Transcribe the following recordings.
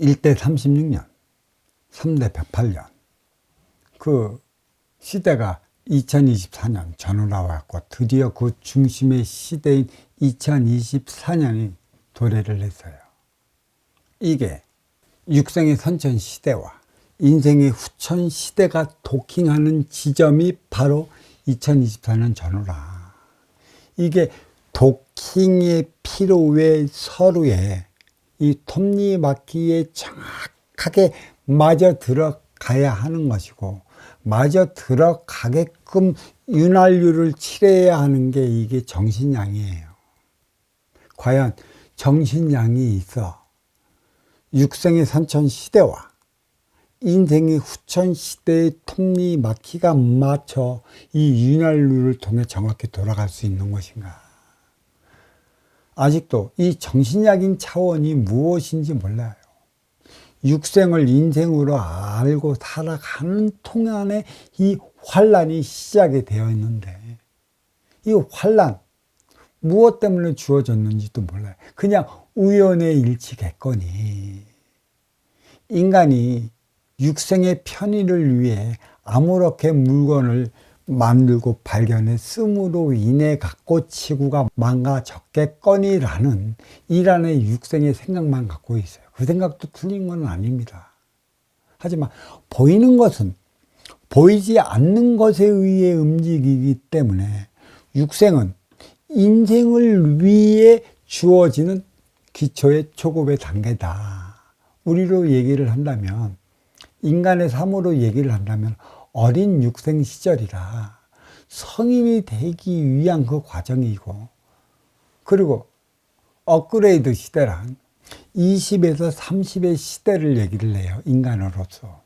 1대 36년, 3대 108년. 그 시대가 2024년 전후라 왔고 드디어 그 중심의 시대인 2024년이 도래를 했어요. 이게 육생의 선천 시대와 인생의 후천 시대가 도킹하는 지점이 바로 2024년 전후라. 이게 도킹의 필요에 서로의 이 톱니바퀴에 정확하게 맞아 들어가야 하는 것이고 맞아 들어가게끔 윤활유를 칠해야 하는 게 이게 정신양이에요. 과연 정신양이 있어 육생의 산천 시대와 인생의 후천 시대의 톱니바퀴가 맞춰 이 윤활유를 통해 정확히 돌아갈 수 있는 것인가? 아직도 이 정신약인 차원이 무엇인지 몰라요. 육생을 인생으로 알고 살아가는 통안에 이 환란이 시작이 되어 있는데 이 환란 무엇 때문에 주어졌는지도 몰라요. 그냥 우연의 일치겠거니 인간이 육생의 편의를 위해 아무렇게 물건을 만들고 발견해 씀으로 인해 갖고 지구가 망가졌겠거니라는 이란의 육생의 생각만 갖고 있어요. 그 생각도 틀린 건 아닙니다. 하지만 보이는 것은 보이지 않는 것에 의해 움직이기 때문에 육생은 인생을 위해 주어지는 기초의 초급의 단계다. 우리로 얘기를 한다면 인간의 삶으로 얘기를 한다면 어린 육생 시절이라 성인이 되기 위한 그 과정이고 그리고 업그레이드 시대란 20에서 30의 시대를 얘기를 해요. 인간으로서.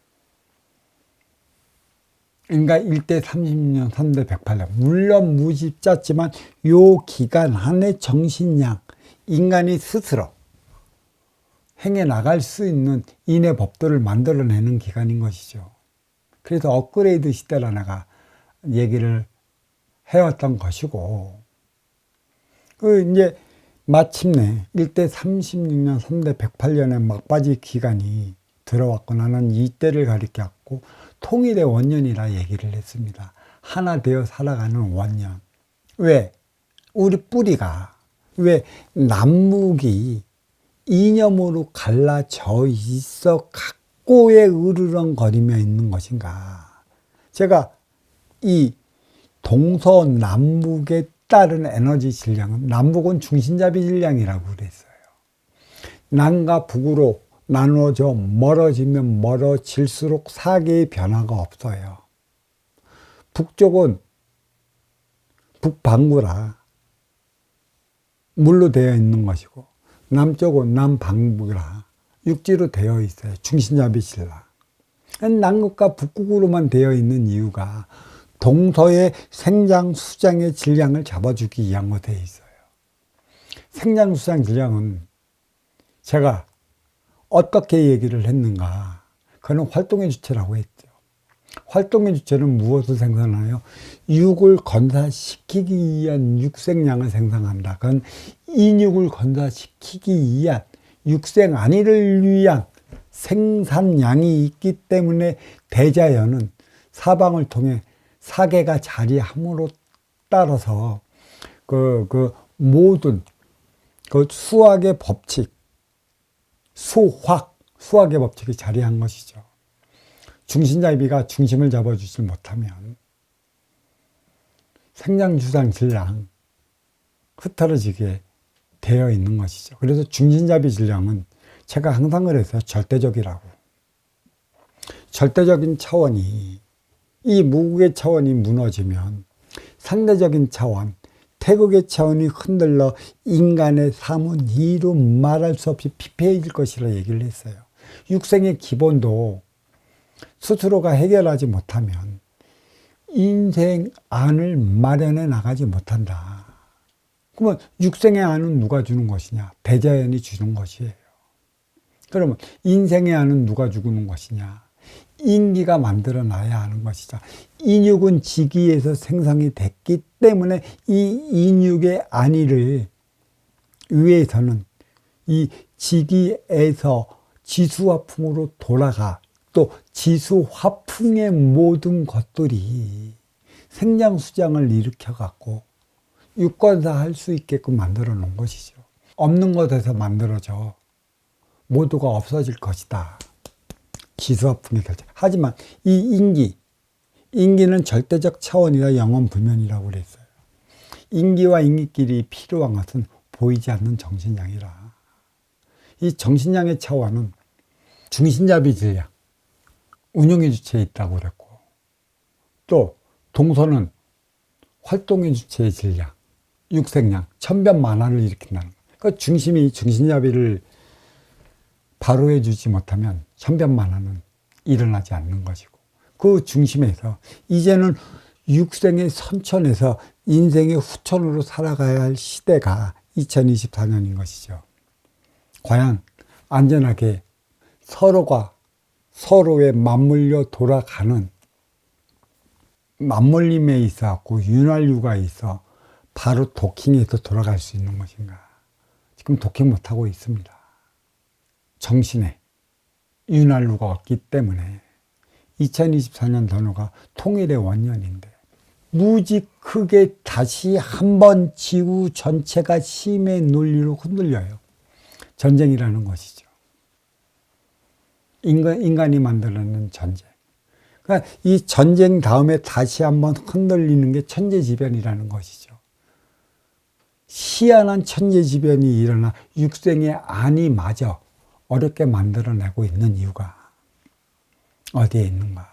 인간 1대 30년, 3대 108년. 물론 무지 짧지만 요 기간 안에 정신량, 인간이 스스로 행해 나갈 수 있는 인의 법도를 만들어내는 기간인 것이죠. 그래서 업그레이드 시대라 내가 얘기를 해왔던 것이고, 그 이제 마침내 1대 36년, 3대 108년의 막바지 기간이 들어왔고 나는 이때를 가리켰고 통일의 원년이라 얘기를 했습니다. 하나 되어 살아가는 원년. 왜? 우리 뿌리가 왜 남북이 이념으로 갈라져 있어 갖고에 으르렁거리며 있는 것인가? 제가 이 동서남북에 따른 에너지 질량은 남북은 중심잡이 질량이라고 그랬어요. 남과 북으로 나누어져 멀어지면 멀어질수록 사계의 변화가 없어요. 북쪽은 북방구라 물로 되어 있는 것이고 남쪽은 남방구라 육지로 되어 있어요. 중심잡이 질량. 남극과 북극으로만 되어 있는 이유가 동서의 생장 수장의 질량을 잡아주기 위한 거 되어 있어요. 생장 수장 질량은 제가 어떻게 얘기를 했는가? 그는 활동의 주체라고 했죠. 활동의 주체는 무엇을 생산하여? 육을 건사시키기 위한 육생량을 생산한다. 그건 인육을 건사시키기 위한 육생 안위를 위한 생산량이 있기 때문에 대자연은 사방을 통해 사계가 자리함으로 따라서 그, 그 모든 그 수학의 법칙, 수학, 수학의 법칙이 자리한 것이죠. 중심잡이가 중심을 잡아주지 못하면 생장주상 질량 흩어지게 되어 있는 것이죠. 그래서 중심잡이 질량은 제가 항상 그래서 절대적이라고. 절대적인 차원이 이 무국의 차원이 무너지면 상대적인 차원, 태극의 차원이 흔들러 인간의 삶은 이루 말할 수 없이 피폐해질 것이라 얘기를 했어요. 육생의 기본도 스스로가 해결하지 못하면 인생 안을 마련해 나가지 못한다. 그러면 육생의 안은 누가 주는 것이냐? 대자연이 주는 것이에요. 그러면 인생의 안은 누가 주는 것이냐? 인기가 만들어 놔야 하는 것이죠. 인육은 지기에서 생성이 됐기 때문에 이 인육의 안위를 위해서는 이 지기에서 지수화풍으로 돌아가 또 지수화풍의 모든 것들이 생장수장을 일으켜 갖고 유권사 할수 있게끔 만들어 놓은 것이죠. 없는 것에서 만들어져 모두가 없어질 것이다. 지수화풍의 결정. 하지만 이 인기, 인기는 절대적 차원이라 영원 불면이라고 그랬어요. 인기와 인기끼리 필요한 것은 보이지 않는 정신량이라. 이 정신량의 차원은 중신잡이 질량, 운영의 주체에 있다고 그랬고, 또 동서는 활동의 주체의 질량, 육색량, 천변 만화를 일으킨다는 거. 그 중심이 중신잡이를 바로 해주지 못하면 천변 만화는 일어나지 않는 것이고, 그 중심에서 이제는 육생의 선천에서 인생의 후천으로 살아가야 할 시대가 2024년인 것이죠. 과연 안전하게 서로가 서로에 맞물려 돌아가는 맞물림에 있어 갖고 윤활유가 있어 바로 도킹해서 돌아갈 수 있는 것인가? 지금 도킹 못하고 있습니다. 정신에 윤활유가 없기 때문에 2024년 단어가 통일의 원년인데 무지 크게 다시 한번 지구 전체가 심의 논리로 흔들려요. 전쟁이라는 것이죠. 인간, 인간이 만들어낸 전쟁. 그러니까 이 전쟁 다음에 다시 한번 흔들리는 게 천재지변이라는 것이죠. 희한한 천재지변이 일어나 육생의 안이 마저 어렵게 만들어내고 있는 이유가 어디에 있는가?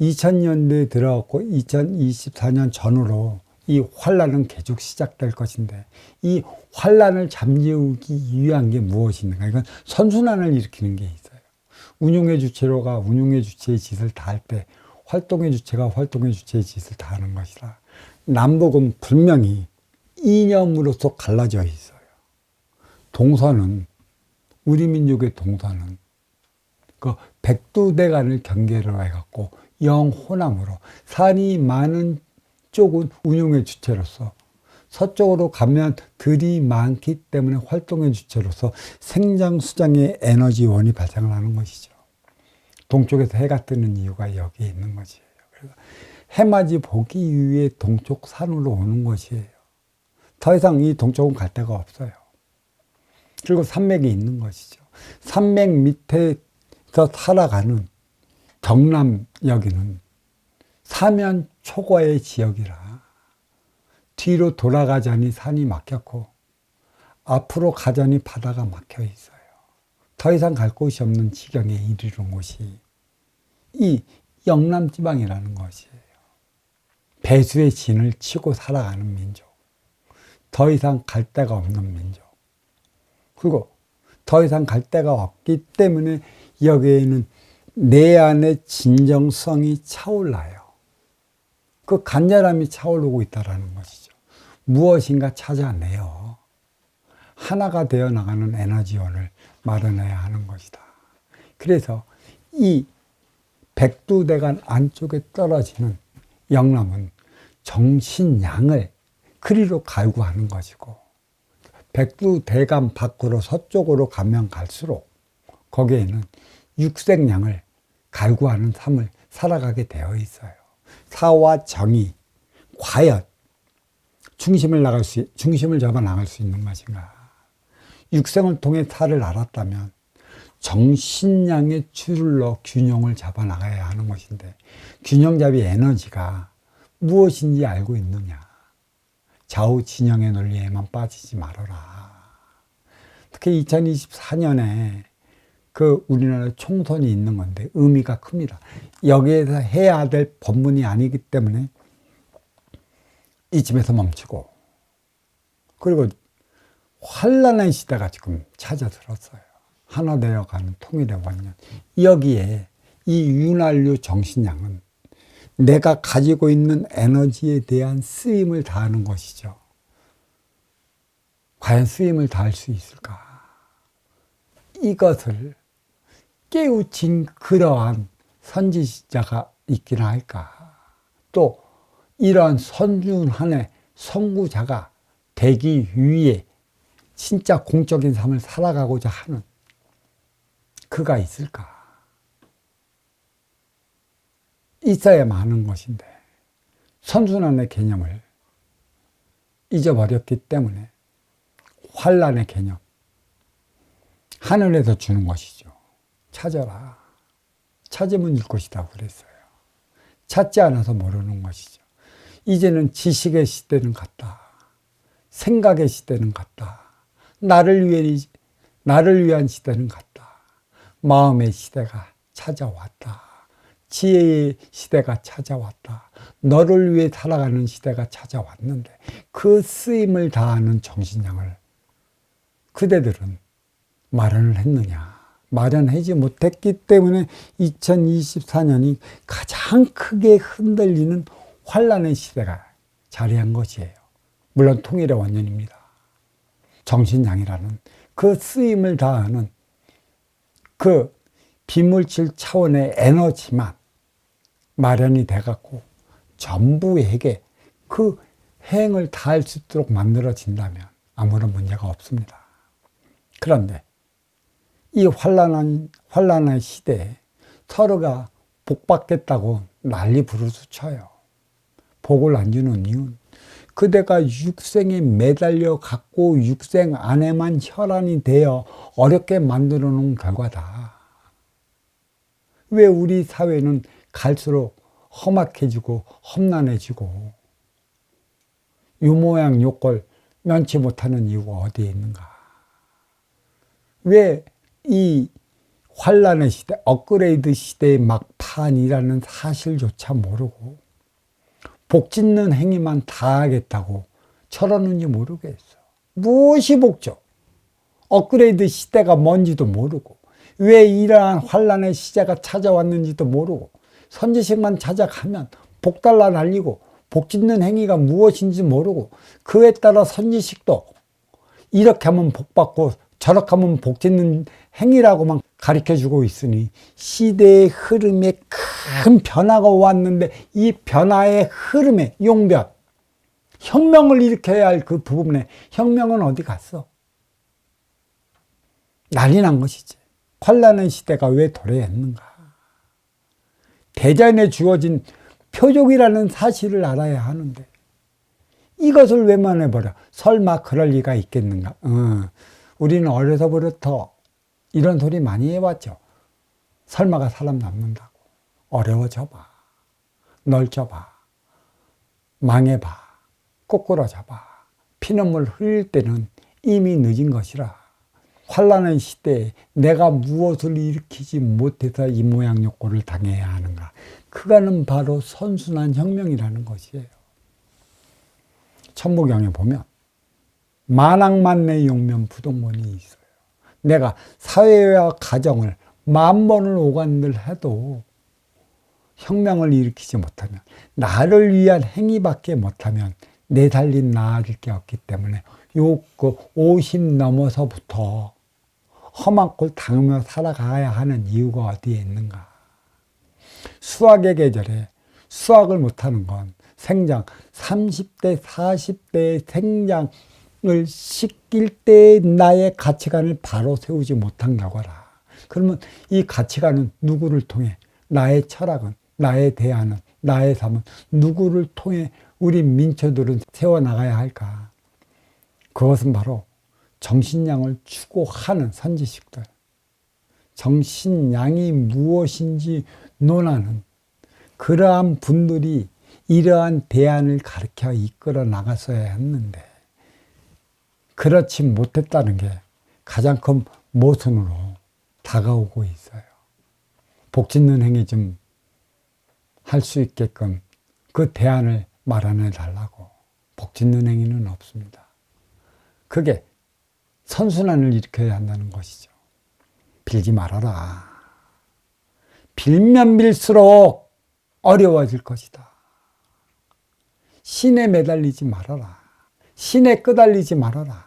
2000년대에 들어갔고 2024년 전후로 이 환란은 계속 시작될 것인데 이 환란을 잠재우기 위한 게 무엇인가? 이건 선순환을 일으키는 게 있어요. 운용의 주체로가 운용의 주체의 짓을 다 할 때 활동의 주체가 활동의 주체의 짓을 다 하는 것이라 남북은 분명히 이념으로서 갈라져 있어요. 동서는 우리 민족의 동서는 그 백두대간을 경계로 해갖고 영호남으로 산이 많은 쪽은 운용의 주체로서 서쪽으로 가면 들이 많기 때문에 활동의 주체로서 생장수장의 에너지원이 발생을 하는 것이죠. 동쪽에서 해가 뜨는 이유가 여기에 있는 것이에요. 그래서 해맞이 보기 위해 동쪽 산으로 오는 것이에요. 더 이상 이 동쪽은 갈 데가 없어요. 그리고 산맥이 있는 것이죠. 산맥 밑에서 살아가는 경남 여기는 사면 초과의 지역이라 뒤로 돌아가자니 산이 막혔고 앞으로 가자니 바다가 막혀 있어요. 더 이상 갈 곳이 없는 지경에 이르는 곳이 이 영남 지방이라는 것이에요. 배수의 진을 치고 살아가는 민족. 더 이상 갈 데가 없는 민족. 그리고 더 이상 갈 데가 없기 때문에 여기에는 내 안의 진정성이 차올라요. 그 간절함이 차오르고 있다는 것이죠. 무엇인가 찾아내요. 하나가 되어 나가는 에너지원을 마련해야 하는 것이다. 그래서 이 백두대간 안쪽에 떨어지는 영남은 정신양을 그리로 갈구하는 것이고 백두 대간 밖으로 서쪽으로 가면 갈수록 거기에는 육색양을 갈구하는 삶을 살아가게 되어 있어요. 사와 정의, 과연 중심을 나갈 수, 중심을 잡아 나갈 수 있는 것인가? 육생을 통해 살을 알았다면 줄을 넣어 균형을 잡아 나가야 하는 것인데 균형잡이 에너지가 무엇인지 알고 있느냐? 좌우 진영의 논리에만 빠지지 말아라. 특히 2024년에 그 우리나라 총선이 있는 건데 의미가 큽니다. 여기에서 해야 될 법문이 아니기 때문에 이집에서 멈추고 그리고 환란의 시대가 지금 찾아들었어요. 하나 되어가는 통일의 원년. 여기에 이 윤활유 정신량은 내가 가지고 있는 에너지에 대한 쓰임을 다하는 것이죠. 과연 쓰임을 다할 수 있을까? 이것을 깨우친 그러한 선지자가 있기는 할까? 또 이러한 선준한의 선구자가 되기 위해 진짜 공적인 삶을 살아가고자 하는 그가 있을까? 있어야만 하는 것인데 선순환의 개념을 잊어버렸기 때문에 환란의 개념 하늘에서 주는 것이죠. 찾아라. 찾으면 일 것이다 그랬어요. 찾지 않아서 모르는 것이죠. 이제는 지식의 시대는 갔다. 생각의 시대는 갔다. 나를 위해 나를 위한 시대는 갔다. 마음의 시대가 찾아왔다. 지혜의 시대가 찾아왔다. 너를 위해 살아가는 시대가 찾아왔는데 그 쓰임을 다하는 정신량을 그대들은 마련을 했느냐. 마련하지 못했기 때문에 2024년이 가장 크게 흔들리는 환란의 시대가 자리한 것이에요. 물론 통일의 원년입니다. 정신량이라는 그 쓰임을 다하는 그 비물질 차원의 에너지만 마련이 돼갖고 전부에게 그 행을 다할 수 있도록 만들어진다면 아무런 문제가 없습니다. 그런데 이 환란한 환란의 시대에 서로가 복 받겠다고 난리 부르스 쳐요. 복을 안 주는 이유는 그대가 육생에 매달려 갖고 육생 안에만 혈안이 되어 어렵게 만들어 놓은 결과다. 왜 우리 사회는 갈수록 험악해지고 험난해지고 유모양 요꼴 면치 못하는 이유가 어디에 있는가? 왜 이 환란의 시대, 업그레이드 시대의 막판이라는 사실조차 모르고 복 짓는 행위만 다 하겠다고 철하는지 모르겠어. 무엇이 복죠? 업그레이드 시대가 뭔지도 모르고 왜 이러한 환란의 시대가 찾아왔는지도 모르고 선지식만 찾아가면 복달라 날리고 복 짓는 행위가 무엇인지 모르고 그에 따라 선지식도 이렇게 하면 복 받고 저렇게 하면 복 짓는 행위라고만 가르쳐 주고 있으니 시대의 흐름에 큰 변화가 왔는데 이 변화의 흐름에 용변 혁명을 일으켜야 할 그 부분에 혁명은 어디 갔어? 난리 난 것이지. 환란의 시대가 왜 도래했는가? 대전에 주어진 표적이라는 사실을 알아야 하는데 이것을 외면해버려. 설마 그럴 리가 있겠는가? 어, 우리는 어려서부터 이런 소리 많이 해왔죠. 설마가 사람 남는다고. 어려워져봐. 넓져봐. 망해봐. 꼬꾸라져봐. 피눈물 흘릴 때는 이미 늦은 것이라. 환란의 시대에 내가 무엇을 일으키지 못해서 이 모양 욕구를 당해야 하는가. 그거는 바로 선순환 혁명이라는 것이에요. 천부경에 보면 만악만내 용면 부동문이 있어요. 내가 사회와 가정을 만 번을 오간들 해도 혁명을 일으키지 못하면 나를 위한 행위밖에 못하면 내 달린 나아질 게 없기 때문에 요그 50 넘어서부터 험한 꼴 당하며 살아가야 하는 이유가 어디에 있는가? 수학의 계절에 수학을 못하는 건 생장 30대, 40대의 생장을 시킬 때 나의 가치관을 바로 세우지 못한 결과라. 그러면 이 가치관은 누구를 통해 나의 철학은 나의 대안은 나의 삶은 누구를 통해 우리 민초들은 세워나가야 할까? 그것은 바로 정신량을 추구하는 선지식들. 정신량이 무엇인지 논하는 그러한 분들이 이러한 대안을 가르쳐 이끌어 나갔어야 했는데, 그렇지 못했다는 게 가장 큰 모순으로 다가오고 있어요. 복 짓는 행위 좀 할 수 있게끔 그 대안을 마련해 달라고. 복 짓는 행위는 없습니다. 그게 선순환을 일으켜야 한다는 것이죠. 빌지 말아라. 빌면 빌수록 어려워질 것이다. 신에 매달리지 말아라. 신에 끄달리지 말아라.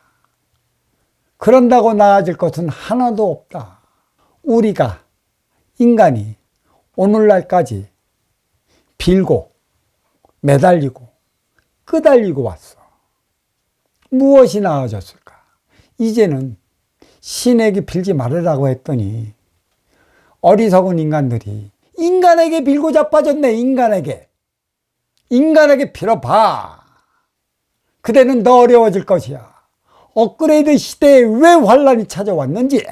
그런다고 나아질 것은 하나도 없다. 우리가, 인간이 오늘날까지 빌고, 매달리고, 끄달리고 왔어. 무엇이 나아졌을까? 이제는 신에게 빌지 말으라고 했더니 어리석은 인간들이 인간에게 빌고 자빠졌네, 인간에게. 인간에게 빌어봐. 그대는 더 어려워질 것이야. 업그레이드 시대에 왜 환란이 찾아왔는지.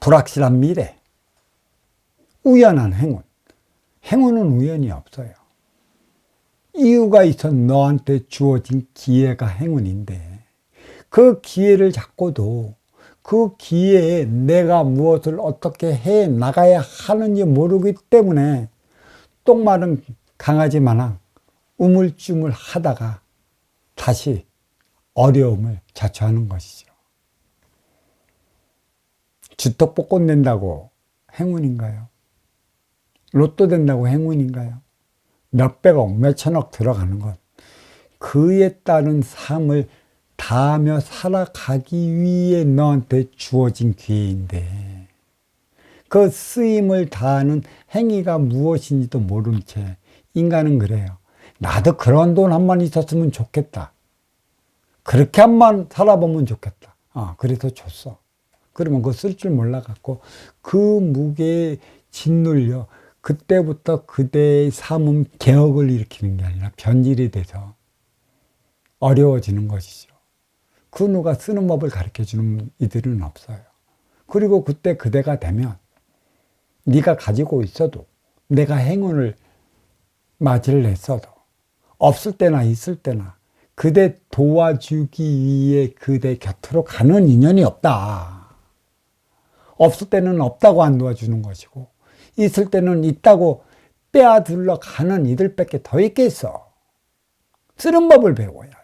불확실한 미래. 우연한 행운. 행운은 우연이 없어요. 이유가 있어 너한테 주어진 기회가 행운인데 그 기회를 잡고도 그 기회에 내가 무엇을 어떻게 해 나가야 하는지 모르기 때문에 똥마른 강아지 마냥 우물쭈물 하다가 다시 어려움을 자초하는 것이죠. 주택복권 된다고 행운인가요? 로또 된다고 행운인가요? 몇백억, 몇천억 들어가는 것. 그에 따른 삶을 다하며 살아가기 위해 너한테 주어진 기회인데, 그 쓰임을 다하는 행위가 무엇인지도 모른 채 인간은 그래요. 나도 그런 돈 한 만 있었으면 좋겠다. 그렇게 한 만 살아보면 좋겠다. 아, 그래서 줬어. 그러면 그거 쓸 줄 몰라갖고 그 무게에 짓눌려 그때부터 그대의 삶은 개혁을 일으키는 게 아니라 변질이 돼서 어려워지는 것이죠. 그 누가 쓰는 법을 가르쳐 주는 이들은 없어요. 그리고 그때 그대가 되면 네가 가지고 있어도 내가 행운을 맞이를 했어도 없을 때나 있을 때나 그대 도와주기 위해 그대 곁으로 가는 인연이 없다. 없을 때는 없다고 안 도와주는 것이고 있을 때는 있다고 빼앗들러 가는 이들밖에 더 있겠어. 쓰는 법을 배워야지.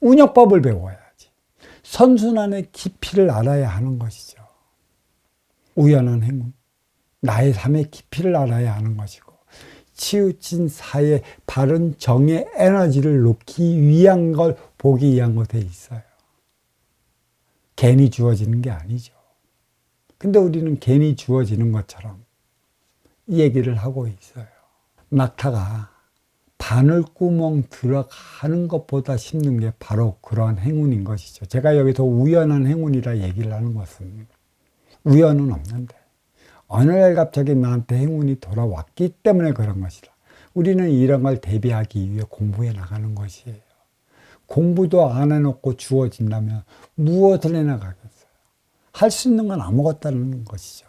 운영법을 배워야지. 선순환의 깊이를 알아야 하는 것이죠. 우연한 행운. 나의 삶의 깊이를 알아야 하는 것이고, 치우친 사회 바른 정의 에너지를 놓기 위한 걸 보기 위한 것에 있어요. 괜히 주어지는 게 아니죠. 근데 우리는 괜히 주어지는 것처럼 이 얘기를 하고 있어요. 낙타가 바늘구멍 들어가는 것보다 힘든 게 바로 그러한 행운인 것이죠. 제가 여기서 우연한 행운이라 얘기를 하는 것은 우연은 없는데 어느 날 갑자기 나한테 행운이 돌아왔기 때문에 그런 것이다. 우리는 이런 걸 대비하기 위해 공부해 나가는 것이에요. 공부도 안 해놓고 주어진다면 무엇을 해나가겠어요? 할 수 있는 건 아무것도 없는 것이죠.